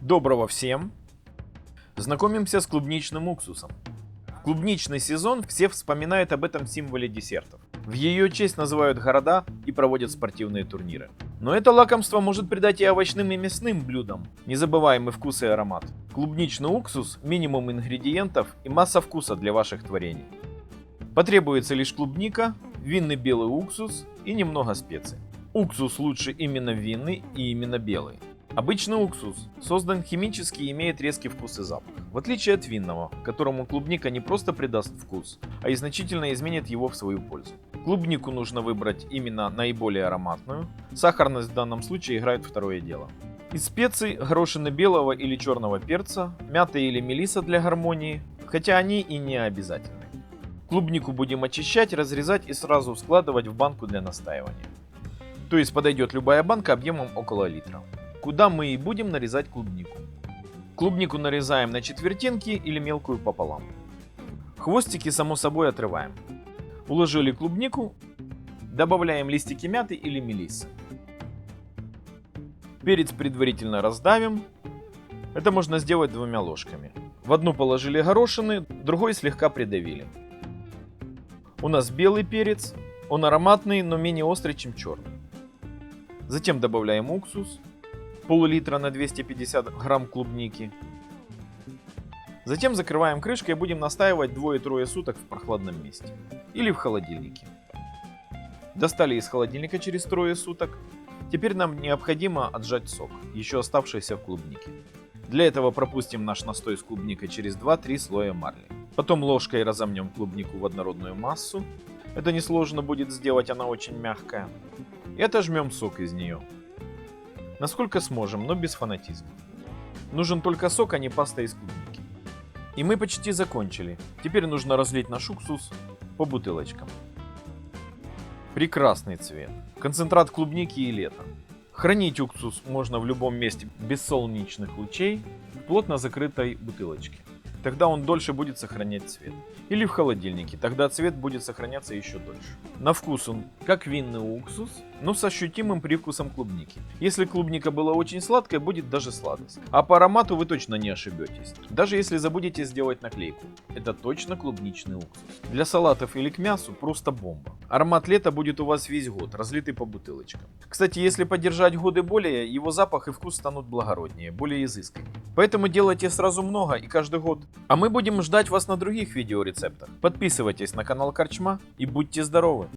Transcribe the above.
Доброго всем! Знакомимся с клубничным уксусом. В клубничный сезон все вспоминают об этом символе десертов. В ее честь называют города и проводят спортивные турниры. Но это лакомство может придать и овощным и мясным блюдам незабываемый вкус и аромат. Клубничный уксус – минимум ингредиентов и масса вкуса для ваших творений. Потребуется лишь клубника, винный белый уксус и немного специй. Уксус лучше именно винный и именно белый. Обычный уксус создан химически и имеет резкий вкус и запах. В отличие от винного, которому клубника не просто придаст вкус, а и значительно изменит его в свою пользу. Клубнику нужно выбрать именно наиболее ароматную. Сахарность в данном случае играет второе дело. Из специй горошины белого или черного перца, мята или мелиса для гармонии, хотя они и не обязательны. Клубнику будем очищать, разрезать и сразу складывать в банку для настаивания. То есть подойдет любая банка объемом около литра. Куда мы и будем нарезать клубнику. Клубнику нарезаем на четвертинки или мелкую пополам. Хвостики само собой отрываем. Уложили клубнику, добавляем листики мяты или мелиссы. Перец предварительно раздавим. Это можно сделать двумя ложками. В одну положили горошины, другой слегка придавили. У нас белый перец, он ароматный, но менее острый, чем черный. Затем добавляем уксус, пол-литра на 250 грамм клубники. Затем закрываем крышкой и будем настаивать двое-трое суток в прохладном месте или в холодильнике. Достали из холодильника через трое суток. Теперь нам необходимо отжать сок, еще оставшийся в клубнике. Для этого пропустим наш настой с клубникой через 2-3 слоя марли. Потом ложкой разомнем клубнику в однородную массу. Это несложно будет сделать, она очень мягкая. И отожмем сок из нее. Насколько сможем, но без фанатизма. Нужен только сок, а не паста из клубники. И мы почти закончили. Теперь нужно разлить наш уксус по бутылочкам. Прекрасный цвет. Концентрат клубники и лета. Хранить уксус можно в любом месте без солнечных лучей в плотно закрытой бутылочке. Тогда он дольше будет сохранять цвет. Или в холодильнике, тогда цвет будет сохраняться еще дольше. На вкус он как винный уксус, но с ощутимым привкусом клубники. Если клубника была очень сладкая, будет даже сладость. А по аромату вы точно не ошибетесь. Даже если забудете сделать наклейку. Это точно клубничный уксус. Для салатов или к мясу просто бомба. Аромат лета будет у вас весь год, разлитый по бутылочкам. Кстати, если подержать годы более, его запах и вкус станут благороднее, более изысканнее. Поэтому делайте сразу много и каждый год. А мы будем ждать вас на других видеорецептах. Подписывайтесь на канал Корчма и будьте здоровы!